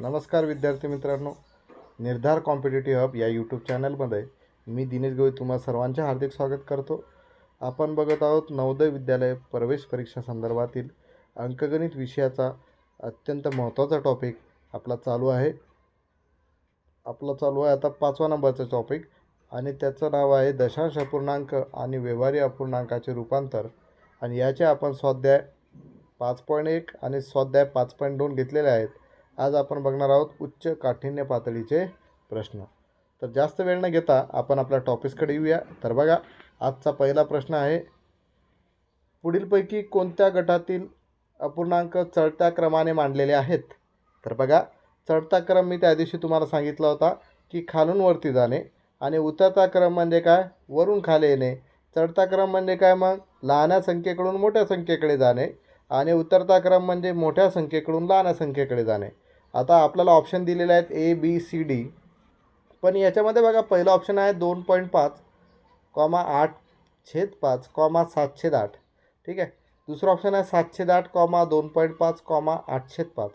नमस्कार विद्यार्थी मित्रांनो. निर्धार कॉम्पिटेटिव्ह हब या यूट्यूब चॅनलमध्ये मी दिनेश गोळे तुम्हा सर्वांचे हार्दिक स्वागत करतो. आपण बघत आहोत नवोदय विद्यालय प्रवेश परीक्षा संदर्भातील अंकगणित विषयाचा अत्यंत महत्त्वाचा टॉपिक आपला चालू आहे. आपला चालू आहे आता पाचवा नंबरचा टॉपिक आणि त्याचं नाव आहे दशांश अपूर्णांक आणि व्यवहारी अपूर्णांकाचे रूपांतर. आणि याचे आपण स्वाध्याय पाच पॉईंट एक आणि स्वाध्याय पाच पॉईंट दोन घेतलेले आहेत. आज आपण बघणार आहोत उच्च काठिण्य पातळीचे प्रश्न. तर जास्त वेळ न घेता आपण आपल्या टॉपिक्सकडे येऊया. तर बघा आजचा पहिला प्रश्न आहे पुढीलपैकी कोणत्या गटातील अपूर्णांक चढत्या क्रमाने मांडलेले आहेत? तर बघा चढता क्रम मी त्या दिवशी तुम्हाला सांगितला होता की खालून वरती जाणे आणि उतरता क्रम म्हणजे काय? वरून खाली येणे. चढता क्रम म्हणजे काय मग? लहान्या संख्येकडून मोठ्या संख्येकडे जाणे आणि उतरता क्रम म्हणजे मोठ्या संख्येकडून लहान्या संख्येकडे जाणे. आता आपल्याला ऑप्शन दिलेले आहेत ए बी सी डी पण याच्यामध्ये बघा पहिलं ऑप्शन आहे दोन पॉईंट पाच कॉमा आठ छेद पाच कॉमा सात छेद आठ. ठीक आहे? दुसरं ऑप्शन आहे सात छेद आठ कॉमा दोन पॉईंट पाच कॉमा आठ छेद पाच.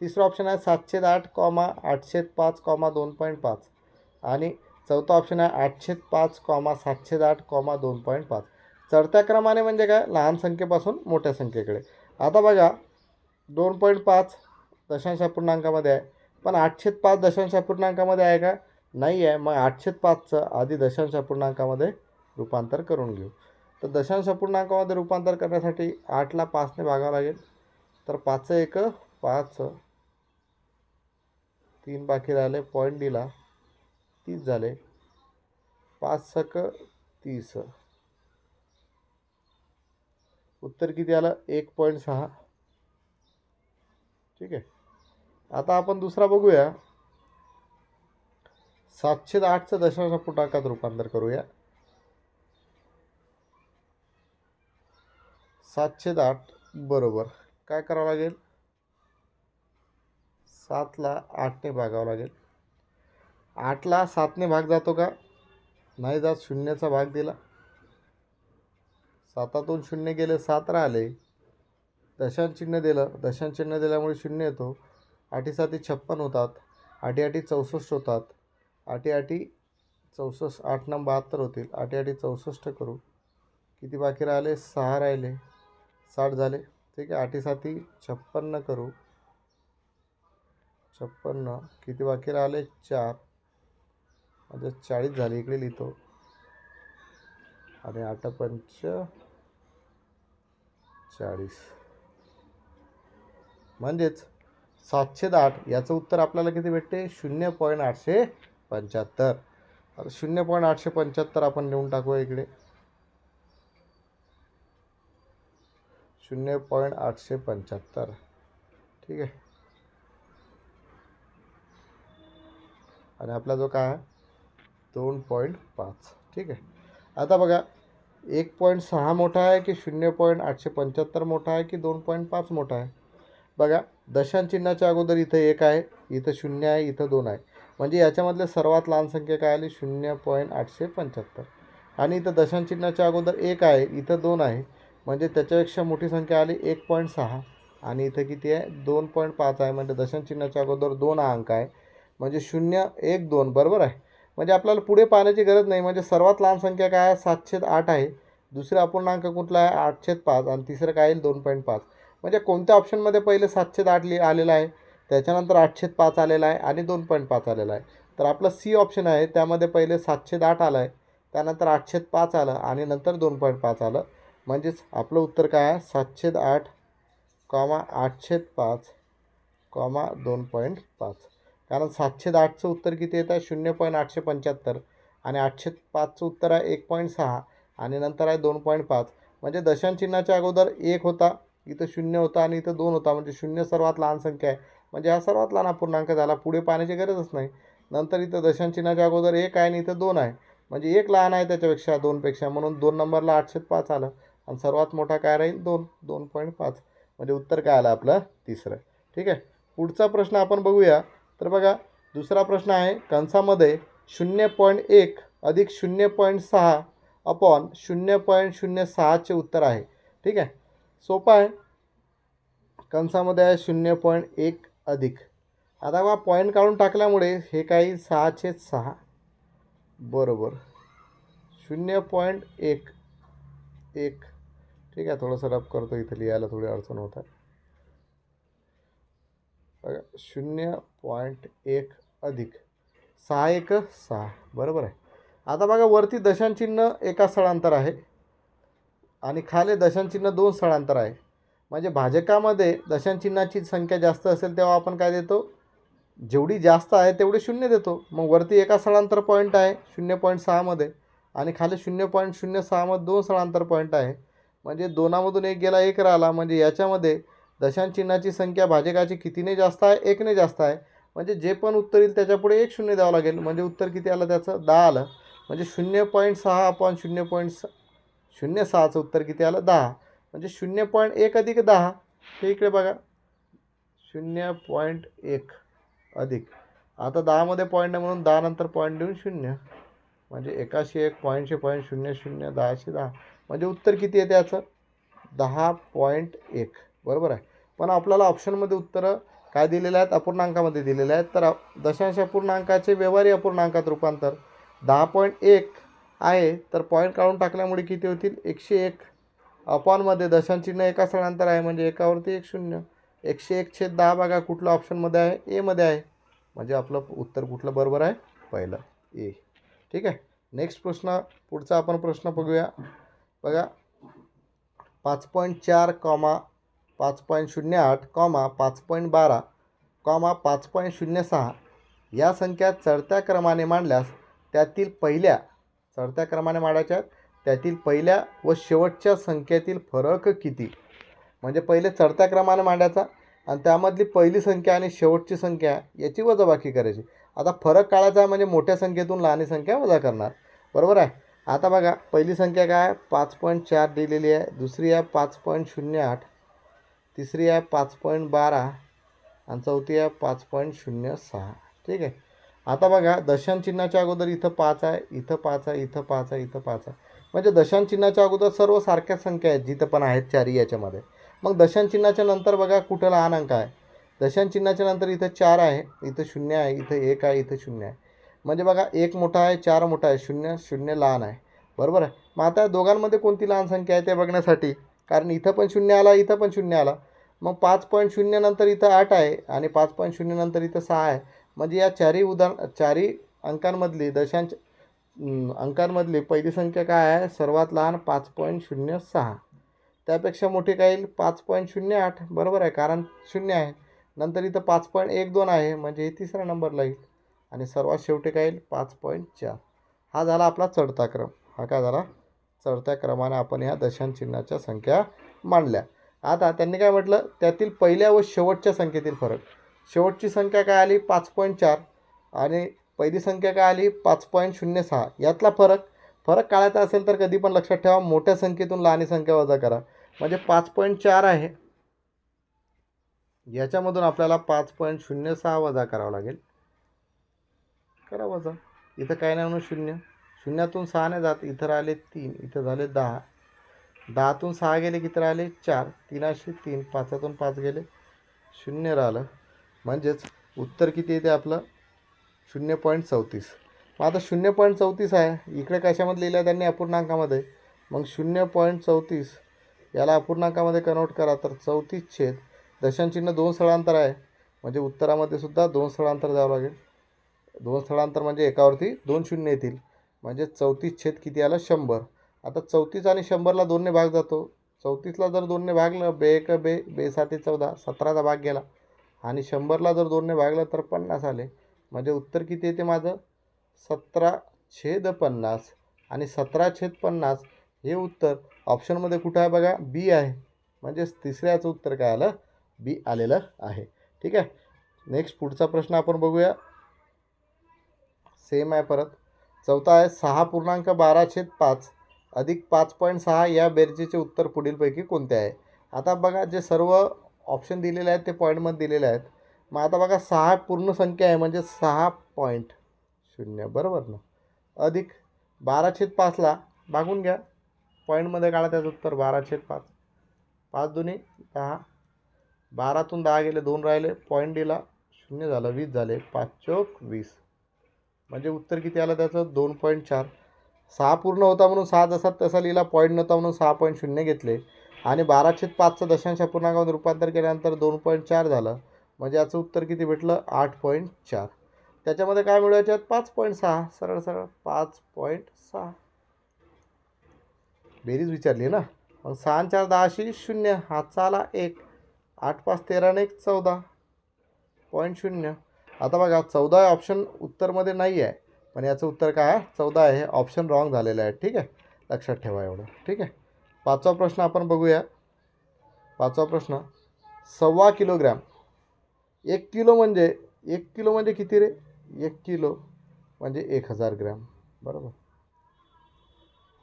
तिसरं ऑप्शन आहे सात छेद आठ कॉमा आठ छेद पाच कॉमा दोन पॉईंट पाच. आणि चौथा ऑप्शन आहे आठ छेद पाच कॉमा सात छेद आठ कॉमा दोन पॉईंट पाच. चढत्या क्रमाने म्हणजे काय? लहान संख्येपासून मोठ्या संख्येकडे. आता बघा दोन पॉईंट पाच दशांश अपूर्णांकामध्ये आहे. पण आठशे पाच दशांश अपूर्णांकामध्ये आहे का? नाही आहे. मग आठशे पाचचं आधी दशांश अपूर्णांकामध्ये रूपांतर करून घेऊ. तर दशांश अपूर्णांकामध्ये रूपांतर करण्यासाठी आठला पाचने भागावं लागेल. तर पाचचं एक पाच तीन बाकी राहिले. पॉईंट दिला तीस झाले. पाच सक तीस. उत्तर किती आलं? एक पॉईंट सहा. ठीक आहे. आता आपण दुसरा बघूया. सातशे आठचं दशांश पुटांकात रूपांतर करूया. सातशे आठ बरोबर. काय करावं लागेल? सातला आठने भागावं लागेल. आठला सातने भाग जातो का? नाही जात शून्याचा भाग दिला. सातातून शून्य गेले सात राहिले. दशांश चिन्ह दिलं. दशांश चिन्ह दिल्यामुळे शून्य येतो. आठीसाती छप्पन होतात. आठी आठी चौसष्ट होतात. आठी आठी चौसष्ट आठ नं बहात्तर होतील. आठी आठी चौसष्ट करू. किती बाकी राहिले? सहा राहिले. साठ झाले. ठीक आहे. आठीसाती छप्पन्न करू. छप्पन्न किती बाकी राहिले? चार. म्हणजे चाळीस झाले. इकडे लिहितो. आणि आठ पंच चाळीस. म्हणजेच सातशे आठ याचं उत्तर आपल्याला किती भेटते? शून्य पॉईंट आठशे पंच्याहत्तर. आता शून्य पॉईंट आठशे पंच्याहत्तर आपण लिहून टाकूया इकडे. शून्य पॉईंट आठशे पंच्याहत्तर. ठीक आहे. आणि आपला जो काय? आहे दोन पॉईंट पाच. ठीक आहे. आता बघा एक पॉईंट सहा मोठा आहे की शून्य पॉईंट आठशे पंच्याहत्तर मोठा आहे की दोन पॉईंट पाच मोठा आहे? बघा दशांचिन्हाच्या अगोदर इथं एक आहे इथं शून्य आहे इथं दोन आहे. म्हणजे याच्यामधले सर्वात लहान संख्या काय आली? शून्य पॉईंट आठशे पंच्याहत्तर. आणि इथं दशांचिन्हाच्या अगोदर एक आहे इथं दोन आहे. म्हणजे त्याच्यापेक्षा मोठी संख्या आली एक पॉईंट सहा. आणि इथं किती आहे? दोन पॉईंट पाच आहे. म्हणजे दशांचिन्हाच्या अगोदर दोन अंक आहे. म्हणजे शून्य एक दोन बरोबर आहे? म्हणजे आपल्याला पुढे पाहण्याची गरज नाही. म्हणजे सर्वात लहान संख्या काय आहे? सातशे आठ आहे. दुसरा अपूर्णांक कुठला आहे? आठशे पाच. आणि तिसरं काय येईल? दोन पॉईंट पाच. म्हणजे कोणत्या ऑप्शनमध्ये पहिले सातशे आठ लि आलेलं आहे त्याच्यानंतर आठशे पाच आलेला आहे आणि दोन पॉईंट पाच आलेला आहे. तर आपलं सी ऑप्शन आहे त्यामध्ये पहिले सातशे आठ आलं आहे त्यानंतर आठशे पाच आलं आणि नंतर दोन पॉईंट पाच आलं. म्हणजेच आपलं उत्तर काय आहे? सातशे आठ कॉमा आठशे पाच कॉमा दोन पॉईंट पाच. कारण सातशे आठचं उत्तर किती येतं? आहे शून्य पॉईंट आठशे पंच्याहत्तर. आणि आठशे पाचचं उत्तर आहे एक पॉईंट सहा आणि नंतर आहे दोन पॉईंट पाच. म्हणजे दशांचिन्हाच्या अगोदर एक होता इथं शून्य होता आणि इथं दोन होता. म्हणजे शून्य सर्वात लहान संख्या आहे. म्हणजे हा सर्वात लहान अपूर्णांक झाला. पुढे पाहण्याची गरजच नाही. नंतर इथं दशांश अगोदर एक आहे आणि इथं दोन आहे. म्हणजे एक लहान आहे त्याच्यापेक्षा दोनपेक्षा. म्हणून दोन नंबरला आठशे पाच आलं. आणि सर्वात मोठा काय राहील? दोन. दोन पॉईंट पाच. म्हणजे उत्तर काय आलं आपलं? तिसरं. ठीक आहे? पुढचा प्रश्न आपण बघूया. तर बघा दुसरा प्रश्न आहे. कंसामध्ये शून्य पॉईंट एक अधिक शून्य पॉईंट सहा अपॉन शून्य पॉईंट शून्य सहाचे उत्तर आहे. ठीक आहे? सोपं आहे. कंसामध्ये आहे शून्य पॉईंट एक अधिक. आता बा पॉईंट काढून टाकल्यामुळे हे काही सहाचे सहा. बरोबर. शून्य पॉईंट एक. एक. ठीक आहे थोडंसं रफ करतो इथं लिहायला थोडी अडचण होत आहे. बघा शून्य पॉईंट एक अधिक. सहा एक सहा. बरोबर आहे. आता बघा वरती दशांचिन्ह एका स्थळांतर आहे. आणि खाली दशांचिन्ह दोन स्थळांतर आहे. म्हणजे भाजकामध्ये दशांचिन्हाची संख्या जास्त असेल तेव्हा आपण काय देतो? जेवढी जास्त आहे तेवढे शून्य देतो. मग वरती एका स्थळांतर पॉईंट आहे शून्य पॉईंट सहामध्ये आणि खाली शून्य पॉईंट शून्य सहामध्ये दोन स्थळांतर पॉईंट आहे. म्हणजे दोनामधून एक गेला एक राहिला. म्हणजे याच्यामध्ये दशांचिन्हाची संख्या भाजकाची कितीने जास्त आहे एकने जास्त आहे. म्हणजे जे पण उत्तर येईल त्याच्यापुढे एक शून्य द्यावं लागेल. म्हणजे उत्तर किती आलं त्याचं? दहा आलं. म्हणजे शून्य पॉईंट सहा अपॉन शून्य पॉईंट स शून्य सहाचं उत्तर किती आलं? दहा. म्हणजे शून्य पॉईंट एक अधिक दहा. हे इकडे बघा. शून्य पॉईंट एक अधिक. आता दहामध्ये पॉईंट आहे म्हणून दहा नंतर पॉईंट देऊन शून्य. म्हणजे एकाशे एक पॉईंटशे पॉईंट शून्य शून्य दहाशे दहा. म्हणजे उत्तर किती आहे त्याचं? दहा पॉईंट एक. बरोबर आहे. पण आपल्याला ऑप्शनमध्ये उत्तरं काय दिलेले आहेत? अपूर्णांकामध्ये दिलेले आहेत. तर दशांश अपूर्णांकाचे व्यवहारी अपूर्णांकात रूपांतर. दहा पॉईंट एक आहे तर पॉईंट काढून टाकल्यामुळे किती होतील? एकशे एक. अपॉनमध्ये दशांचिन्ह एका स्थळांतर आहे म्हणजे एकावरती एक शून्य. एकशे एक छेद दहा बघा कुठलं ऑप्शनमध्ये आहे? एमध्ये आहे. म्हणजे आपलं उत्तर कुठलं बरोबर आहे? पहिलं. ए ठीक आहे? नेक्स्ट प्रश्न पुढचा आपण प्रश्न बघूया. बघा. पाच पॉईंट चार कॉमा पाच पॉईंट शून्य आठ कॉमा पाच पॉईंट बारा कॉमा पाच पॉईंट शून्य सहा. या संख्या चढत्या क्रमाने मांडल्यास त्यातील पहिल्या चढत्या क्रमाने मांडायच्या त्यातील पहिल्या व शेवटच्या संख्येतील फरक किती? म्हणजे पहिले चढत्या क्रमाने मांडायचा आणि त्यामधली पहिली संख्या आणि शेवटची संख्या याची वजाबाकी करायची. आता फरक काढायचा आहे म्हणजे मोठ्या संख्येतून लहान संख्या वजा करणार. बरोबर आहे? आता बघा पहिली संख्या काय? आहे पाच पॉईंट चार दिलेली आहे. दुसरी आहे पाच पॉईंट शून्य आठ. तिसरी आहे पाच पॉईंट बारा. आणि चौथी आहे पाच पॉईंट शून्य सहा. ठीक आहे? आता बघा दशांश चिन्हाच्या अगोदर इथं पाच आहे इथं पाच आहे इथं पाच आहे इथं पाच आहे. म्हणजे दशांश चिन्हाच्या अगोदर सर्व सारख्याच संख्या आहेत जिथं पण आहेत चारही याच्यामध्ये. मग दशांश चिन्हाच्या नंतर बघा कुठं लहान अंक आहे. दशांश चिन्हाच्या नंतर इथं चार आहे इथं शून्य आहे इथं एक आहे इथं शून्य आहे. म्हणजे बघा एक मोठा आहे चार मोठा आहे शून्य शून्य लहान आहे. बरोबर आहे? मग आता दोघांमध्ये कोणती लहान संख्या आहे ते बघण्यासाठी? कारण इथं पण शून्य आला इथं पण शून्य आला. मग पाच पॉईंट शून्य नंतर इथं आठ आहे आणि पाच पॉईंट शून्यनंतर इथं सहा आहे. म्हणजे या चारही उदाहरण चारही अंकांमधली दशांश अंकांमधली पहिली संख्या काय आहे? सर्वात लहान पाच पॉईंट शून्य सहा. त्यापेक्षा मोठी काय येईल? पाच पॉईंट शून्य आठ. बरोबर आहे कारण शून्य आहे. नंतर इथं पाच पॉईंट एक दोन आहे म्हणजे हे तिसऱ्या नंबरला येईल. आणि सर्वात शेवटी काय येईल? पाच पॉईंट चार. हा झाला आपला चढता क्रम. हा काय झाला? चढत्या क्रमाने आपण ह्या दशांचिन्हाच्या संख्या मांडल्या. आता त्यांनी काय म्हटलं? त्यातील पहिल्या व शेवटच्या संख्येतील फरक. शेवटची संख्या काय आली? पाच पॉईंट चार. आणि पहिली संख्या काय आली? पाच पॉईंट शून्य सहा. यातला फरक फरक काढायचा असेल तर कधी पण लक्षात ठेवा. मोठ्या संख्येतून लहान संख्या वजा करा. म्हणजे पाच पॉईंट चार आहे. याच्यामधून आपल्याला पाच पॉईंट शून्य सहा वजा करावं लागेल. करा वजा. इथं काय नाही म्हणून शून्य. शून्यातून सहा नाही जात. इथं राहिले तीन. इथं झाले दहा. दहातून सहा गेले किती राहिले चार. तीनाशे तीन. पाचातून पाच गेले. शून्य राहिलं. म्हणजेच उत्तर किती येते आपलं? शून्य पॉईंट चौतीस. मग आता शून्य पॉईंट चौतीस आहे. इकडे कशामध्ये लिहिलं आहे त्यांनी अपूर्णांकामध्ये? मग शून्य पॉईंट चौतीस याला अपूर्णांकामध्ये कन्वर्ट करा. तर चौतीस छेद दशांचिन्ह दोन स्थळांतर आहे. म्हणजे उत्तरामध्ये सुद्धा दोन स्थळांतर द्यावं लागेल. दोन स्थळांतर म्हणजे एकावरती दोन शून्य येतील. म्हणजे चौतीस छेद किती आलं? शंभर. आता चौतीस आणि शंभरला दोनने भाग जातो. चौतीसला जर दोनने भागलं बे एक बे बे साते चौदा सतराचा भाग गेला. आणि शंभरला जर दोनने भागलं तर पन्नास आले. म्हणजे उत्तर किती येते माझं? सतरा छेद पन्नास. आणि सतरा छेद पन्नास हे उत्तर ऑप्शनमध्ये कुठं आहे बघा? बी आहे. म्हणजेच तिसऱ्याचं उत्तर काय आलं? बी आलेलं आहे. ठीक आहे? नेक्स्ट पुढचा प्रश्न आपण बघूया. सेम आहे परत. चौथा आहे सहा पूर्णांक बारा छेद पाच. अधिक पाच पॉईंट सहा या बेरजेचे उत्तर पुढीलपैकी कोणते आहे? आता बघा जे सर्व ऑप्शन दिलेले आहेत ते पॉईंटमध्ये दिलेले आहेत. मग आता बघा सहा पूर्ण संख्या आहे म्हणजे सहा पॉईंट शून्य बरोबर ना? अधिक बारा छेद पाचला भागून घ्या. पॉईंटमध्ये काढा त्याचं उत्तर बारा छेद पाच. पाच दोन्ही दहा. बारातून दहा गेले दोन राहिले. पॉईंट दिला शून्य झालं वीस झाले. पाच चौक वीस. म्हणजे उत्तर किती आलं त्याचं? दोन पॉईंट चार. सहा पूर्ण होता म्हणून सहा जसा तसा लिहिला पॉईंट नव्हता म्हणून सहा पॉईंट शून्य घेतले. आणि बाराशे पाचचं दशांश पूर्णांकामध्ये रूपांतर केल्यानंतर दोन पॉईंट चार झालं. म्हणजे याचं उत्तर किती भेटलं? आठ पॉईंट चार. त्याच्यामध्ये काय मिळवायचे आहेत पाच पॉईंट सहा. सरळ सरळ. पाच पॉईंट सहा. बेरीज विचारली ना? मग सहा आणि चार दहाशी शून्य. हातचा आला एक. आठ पाच तेराने एक चौदा. पॉईंट शून्य. आता बघा चौदा ऑप्शन उत्तरमध्ये नाही आहे. पण याचं उत्तर काय आहे? चौदा आहे. हे ऑप्शन रॉंग झालेलं आहे. ठीक आहे? लक्षात ठेवा एवढं. ठीक आहे? पाचवा प्रश्न आपण बघूया. पाचवा प्रश्न सव्वा किलोग्रॅम. एक किलो म्हणजे एक किलो म्हणजे किती रे? एक किलो म्हणजे एक हजार ग्रॅम. बरोबर?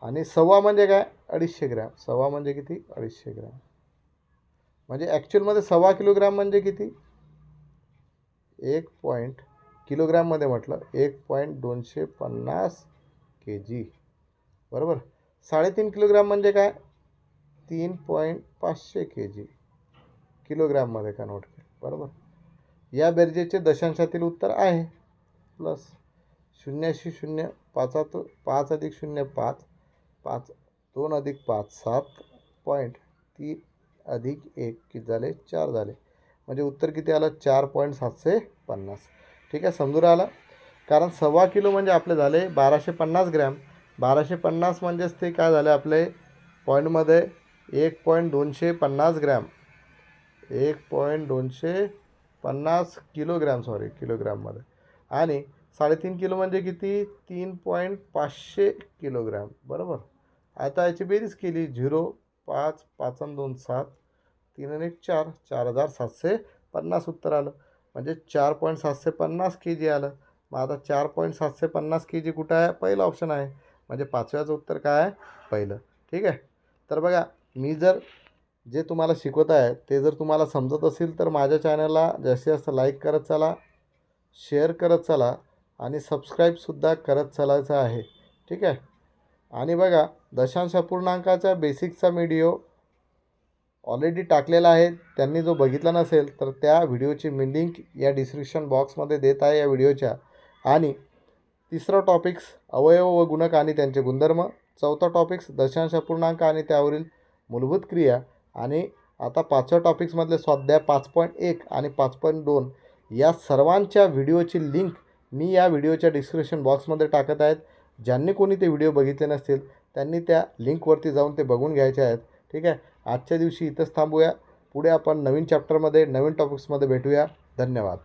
आणि सव्वा म्हणजे काय? अडीचशे ग्रॅम. सव्वा म्हणजे किती? अडीचशे ग्रॅम. म्हणजे ॲक्च्युअलमध्ये सव्वा किलोग्रॅम म्हणजे किती? एक पॉईंट किलोग्रॅममध्ये म्हटलं एक पॉईंट दोनशे पन्नास के जी बरोबर? साडेतीन किलोग्रॅम म्हणजे काय? तीन पॉईंट पाचशे के जी किलोग्रॅममध्ये कन्वर्ट केलं. बरोबर? या बेरजेचे दशांशातील उत्तर आहे. प्लस शून्याशी शून्य पाचात पाच अधिक शून्य पाच पाच दोन अधिक पाच सात पॉईंट तीन अधिक एक किती झाले? चार झाले. म्हणजे उत्तर किती आलं? चार पॉईंट सातशे पन्नास. ठीक आहे? समजून आलं कारण सव्वा किलो म्हणजे आपले झाले बाराशे पन्नास ग्रॅम. बाराशे पन्नास म्हणजेच ते काय झाले आपले? पॉईंटमध्ये एक पॉईंट दोनशे पन्नास ग्रॅम. एक पॉईंट दोनशे पन्नास किलोग्रॅम सॉरी किलोग्रॅममध्ये. आणि साडेतीन किलो म्हणजे किती? तीन पॉईंट पाचशे किलोग्रॅम. बरोबर? आता याची बेरीज केली. झिरो पाच पाच आणि दोन सात. तीन आणि एक चार. चार हजार सातशे पन्नास उत्तर आलं. म्हणजे चार पॉईंट सातशे पन्नास के जी आलं. मग आता चार पॉईंट सातशे पन्नास के जी कुठं आहे? पहिलं ऑप्शन आहे. म्हणजे पाचव्याचं उत्तर काय आहे? पहिलं. ठीक आहे? तर बघा मी जर जे तुम्हाला शिकवत आहे ते जर तुम्हाला समजत असेल तर माझ्या चॅनलला जास्तीत जास्त लाईक करत चला शेअर करत चला आणि सबस्क्राईबसुद्धा करत चालायचं आहे. ठीक आहे? आणि बघा दशांश अपूर्णांकाचा बेसिकचा व्हिडिओ ऑलरेडी टाकलेला आहे. त्यांनी जो बघितला नसेल तर त्या व्हिडिओची मी लिंक या डिस्क्रिप्शन बॉक्समध्ये देत आहे या व्हिडिओच्या. आणि तिसरा टॉपिक्स अवयव व गुणक आणि त्यांचे गुणधर्म. चौथा टॉपिक्स दशांश अपूर्णांक आणि त्यावरील मूलभूत क्रिया. आणि आता पाचव्या टॉपिक्समधले स्वाध्याय पाच पॉईंट एक आणि पाच पॉईंट दोन या सर्वांच्या व्हिडिओची लिंक मी या व्हिडिओच्या डिस्क्रिप्शन बॉक्समध्ये टाकत आहेत. ज्यांनी कोणी ते व्हिडिओ बघितले नसतील त्यांनी त्या लिंकवरती जाऊन ते बघून घ्यायचे आहेत. ठीक आहे? आजच्या दिवशी इथंच थांबूया. पुढे आपण नवीन चॅप्टरमध्ये नवीन टॉपिक्समध्ये भेटूया. धन्यवाद.